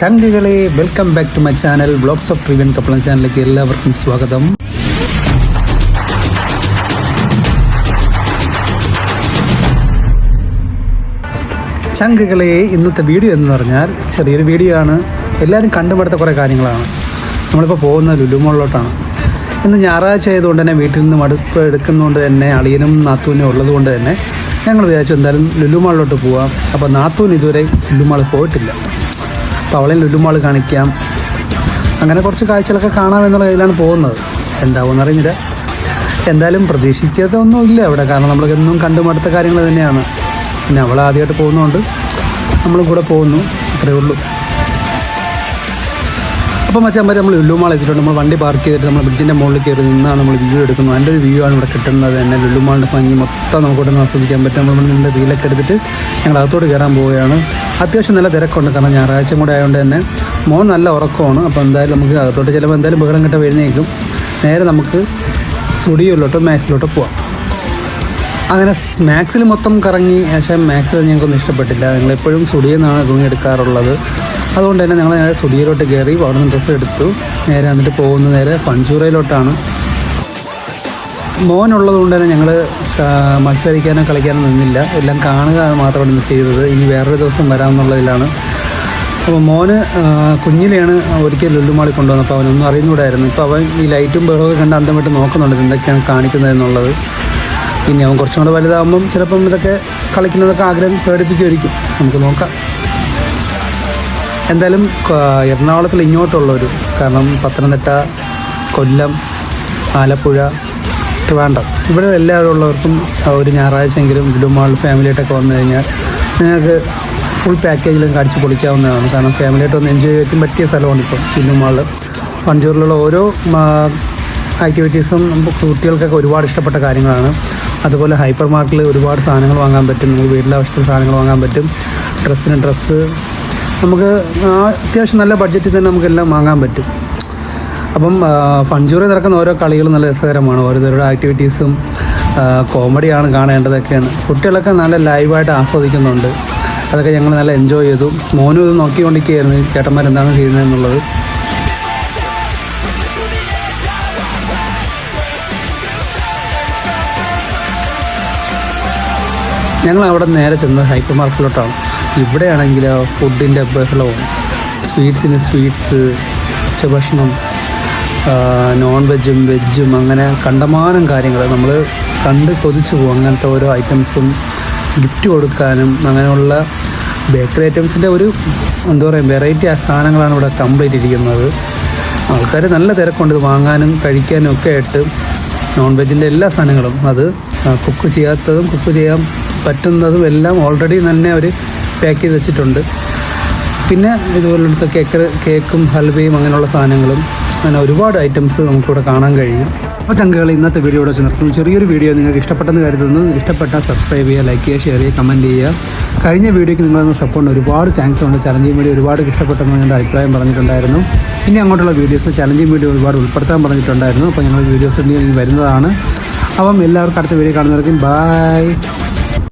ചങ്കുകളെ welcome back to my channel vlogs of Trivan Kappalam ചാനലിലേക്ക് എല്ലാവർക്കും സ്വാഗതം. ചങ്കുകളെ ഇന്നത്തെ വീഡിയോ എന്ന് പറഞ്ഞാൽ ചെറിയൊരു വീഡിയോ ആണ്. എല്ലാവരും കണ്ടുപിടുത്ത കുറേ കാര്യങ്ങളാണ്. നമ്മളിപ്പോൾ പോകുന്നത് ലുലുമോളിലോട്ടാണ് ഇന്ന് ഞായറാഴ്ച ആയതുകൊണ്ട് തന്നെ വീട്ടിൽ നിന്ന് മടുപ്പ് എടുക്കുന്നതുകൊണ്ട് തന്നെ അളിയനും നാത്തൂനും ഉള്ളതുകൊണ്ട് തന്നെ ഞങ്ങൾ വിചാരിച്ചു എന്തായാലും ലുലുമാളിലോട്ട് പോവാം. അപ്പോൾ നാത്തൂൻ ഇതുവരെ ലുലുമാൾ പോയിട്ടില്ല. അവളെ ലുലുമാൾ കാണിക്കാം. അങ്ങനെ കുറച്ച് കാഴ്ചകളൊക്കെ കാണാമെന്നുള്ള ഇതിലാണ് പോകുന്നത്. എന്താവുമെന്ന് അറിഞ്ഞില്ല എന്തായാലും പ്രതീക്ഷിക്കാത്ത ഇല്ല അവിടെ കാരണം നമ്മൾ എന്നും കണ്ടുമടുത്ത കാര്യങ്ങൾ തന്നെയാണ്. പിന്നെ അവൾ ആദ്യമായിട്ട് പോകുന്നതുകൊണ്ട് നമ്മളും കൂടെ പോകുന്നു. അത്രയേ ഉള്ളൂ. അപ്പോൾ മച്ചാൻ നമ്മൾ ലുലുമാൾ എത്തിയിട്ടുണ്ട്. നമ്മൾ വണ്ടി പാർക്ക് ചെയ്തിട്ട് നമ്മൾ ബ്രിഡ്ജിന്റെ മുകളിൽ കയറി നിന്നാണ് നമ്മൾ വ്യൂ എടുക്കുന്നത്. അതിന്റെ ഒരു വ്യൂ ആണ് ഇവിടെ കിട്ടുന്നത് തന്നെ. ലുലുമാളിന്റെ ഭംഗി മൊത്തം നമുക്ക് ഇവിടെ ആസ്വദിക്കാൻ പറ്റും. നമ്മൾ നിന്റെ റീലൊക്കെ എടുത്തിട്ട് ഞങ്ങൾ അകത്തോട്ട് കയറാൻ പോവുകയാണ്. അത്യാവശ്യം നല്ല തിരക്കുണ്ട്. കാരണം ഞായറാഴ്ച കൂടെ ആയതുകൊണ്ട് തന്നെ മോൻ നല്ല ഉറക്കമാണ്. അപ്പോൾ എന്തായാലും നമുക്ക് അകത്തോട്ട് ചിലപ്പോൾ എന്തായാലും ബഹളം കിട്ട എഴുന്നേക്കും നേരെ നമുക്ക് സ്റ്റുഡിയോയിലോട്ടോ മാക്സിലോട്ടോ പോവാം. അങ്ങനെ മാക്സിൽ മൊത്തം കറങ്ങി. പക്ഷേ മാക്സിൽ ഞങ്ങൾക്കൊന്നും ഇഷ്ടപ്പെട്ടില്ല. ഞങ്ങളെപ്പോഴും നിന്നാണ് തുണി എടുക്കാറുള്ളത് അതുകൊണ്ട് തന്നെ ഞങ്ങൾ നേരെ സ്റ്റുഡിയോയിലോട്ട് കയറി അവിടെ നിന്ന് ഡ്രസ്സ് എടുത്തു. നേരെ എന്നിട്ട് പോകുന്ന നേരെ ഫൺചൂറയിലോട്ടാണ് മോനുള്ളത് കൊണ്ട് തന്നെ ഞങ്ങൾ മത്സരിക്കാനോ കളിക്കാനോ നിന്നില്ല. എല്ലാം കാണുക മാത്രമാണ് ഇന്ന് ചെയ്തത്. ഇനി വേറൊരു ദിവസം വരാമെന്നുള്ളതിലാണ്. അപ്പോൾ മോന് കുഞ്ഞിലെയാണ് ഒരിക്കൽ ലുല്ലുമാളി കൊണ്ടുവന്നപ്പോൾ അവനൊന്നും അറിയുന്നൂടായിരുന്നു. ഇപ്പോൾ അവൻ ഈ ലൈറ്റും ബഹളമൊക്കെ കണ്ട് അന്തം വിട്ട് നോക്കുന്നുണ്ട് എന്തൊക്കെയാണ് കാണിക്കുന്നത് എന്നുള്ളത്. പിന്നെ അവൻ കുറച്ചും കൂടെ വലുതാകുമ്പം ചിലപ്പം ഇതൊക്കെ കളിക്കുന്നതൊക്കെ ആഗ്രഹം പ്രകടിപ്പിക്കുമായിരിക്കും. നമുക്ക് നോക്കാം. എന്തായാലും എറണാകുളത്തിൽ ഇങ്ങോട്ടുള്ളൊരു കാരണം പത്തനംതിട്ട കൊല്ലം ആലപ്പുഴ ട്രിവാൻഡ്രം ഇവിടെ എല്ലാവരും ഉള്ളവർക്കും ഒരു ഞായറാഴ്ചയെങ്കിലും ലുലുമാൾ ഫാമിലിയായിട്ടൊക്കെ വന്നു കഴിഞ്ഞാൽ നിങ്ങൾക്ക് ഫുൾ പാക്കേജിലും കടിച്ച് പൊളിക്കാവുന്നതാണ്. കാരണം ഫാമിലിയായിട്ട് ഒന്ന് എൻജോയ് ചെയ്യാൻ പറ്റിയ സ്ഥലമാണ് ഇപ്പം ലുലുമാൾ പഞ്ചൂരിലുള്ള ഓരോ ആക്ടിവിറ്റീസും നമുക്ക് കുട്ടികൾക്കൊക്കെ ഒരുപാട് ഇഷ്ടപ്പെട്ട കാര്യങ്ങളാണ്. അതുപോലെ ഹൈപ്പർ മാർക്കറ്റിൽ ഒരുപാട് സാധനങ്ങൾ വാങ്ങാൻ പറ്റും. നമുക്ക് വീട്ടിലെ ആവശ്യത്തിന് സാധനങ്ങൾ വാങ്ങാൻ പറ്റും. ഡ്രസ്സിന് ഡ്രസ്സ് നമുക്ക് അത്യാവശ്യം നല്ല ബഡ്ജറ്റിൽ തന്നെ നമുക്കെല്ലാം വാങ്ങാൻ പറ്റും. അപ്പം ഫൺജൂറി നടക്കുന്ന ഓരോ കളികളും നല്ല രസകരമാണ്. ഓരോരുത്തരുടെ ആക്ടിവിറ്റീസും കോമഡിയാണ് കാണേണ്ടതൊക്കെയാണ്. കുട്ടികളൊക്കെ നല്ല ലൈവായിട്ട് ആസ്വദിക്കുന്നുണ്ട്. അതൊക്കെ ഞങ്ങൾ നല്ല എൻജോയ് ചെയ്തു. മോനും ഇത് നോക്കിക്കൊണ്ടിരിക്കുകയായിരുന്നു. ചേട്ടന്മാരെന്താണ് ചെയ്യുന്നത് എന്നുള്ളത്. ഞങ്ങൾ അവിടെ നേരെ ചെന്നത് ഹൈപ്പർ മാർക്കറ്റിലോട്ടാണ് ഇവിടെയാണെങ്കിൽ ഫുഡിന്റെ ബഹളവും സ്വീറ്റ്സിന് സ്വീറ്റ്സ് ഉച്ചഭക്ഷണം നോൺ വെജും വെജും അങ്ങനെ കണ്ടമാനം കാര്യങ്ങൾ നമ്മൾ കണ്ട് കൊതിച്ചു പോകും. അങ്ങനത്തെ ഓരോ ഐറ്റംസും ഗിഫ്റ്റ് കൊടുക്കാനും അങ്ങനെയുള്ള ബേക്കറി ഐറ്റംസിന്റെ ഒരു എന്താ പറയുക വെറൈറ്റി സാധനങ്ങളാണ് ഇവിടെ കംപ്ലീറ്റ് ഇരിക്കുന്നത്. ആൾക്കാർ നല്ല തിരക്കുണ്ട്. വാങ്ങാനും കഴിക്കാനും ഒക്കെ ആയിട്ട് നോൺ വെജിന്റെ എല്ലാ സാധനങ്ങളും അത് കുക്ക് ചെയ്യാത്തതും കുക്ക് ചെയ്യാൻ പറ്റുന്നതും എല്ലാം ഓൾറെഡി തന്നെ അവർ പാക്ക് ചെയ്ത് വെച്ചിട്ടുണ്ട്. പിന്നെ ഇതുപോലത്തെ കേക്ക് കേക്കും ഹൽവയും അങ്ങനെയുള്ള സാധനങ്ങളും അങ്ങനെ ഒരുപാട് ഐറ്റംസ് നമുക്കിവിടെ കാണാൻ കഴിയും. അപ്പോൾ ചങ്കകൾ ഇന്നത്തെ വീഡിയോ ഇവിടെ വെച്ച് നിർത്തുന്നു. ചെറിയൊരു വീഡിയോ നിങ്ങൾക്ക് ഇഷ്ടപ്പെട്ടെന്ന് കരുതുന്നു. ഇഷ്ടപ്പെട്ടാൽ സബ്സ്ക്രൈബ് ചെയ്യുക ലൈക്ക് ചെയ്യുക ഷെയർ ചെയ്യുക കമന്റ് ചെയ്യുക. കഴിഞ്ഞ വീഡിയോയ്ക്ക് നിങ്ങളൊന്ന് സപ്പോർട്ട് ഒരുപാട് താങ്ക്സ് ഉണ്ട്. ചലഞ്ചിങ് വീഡിയോ ഒരുപാട് ഇഷ്ടപ്പെട്ടെന്ന് എന്റെ അഭിപ്രായം പറഞ്ഞിട്ടുണ്ടായിരുന്നു. ഇനി അങ്ങോട്ടുള്ള വീഡിയോസ് ചലഞ്ചിങ് വീഡിയോ ഒരുപാട് ഉൾപ്പെടുത്താൻ പറഞ്ഞിട്ടുണ്ടായിരുന്നു. അപ്പോൾ ഞങ്ങൾ വീഡിയോസ് വരുന്നതാണ്. അപ്പം എല്ലാവർക്കും അടുത്ത വീഡിയോ കാണുന്നവർക്കും ബായ്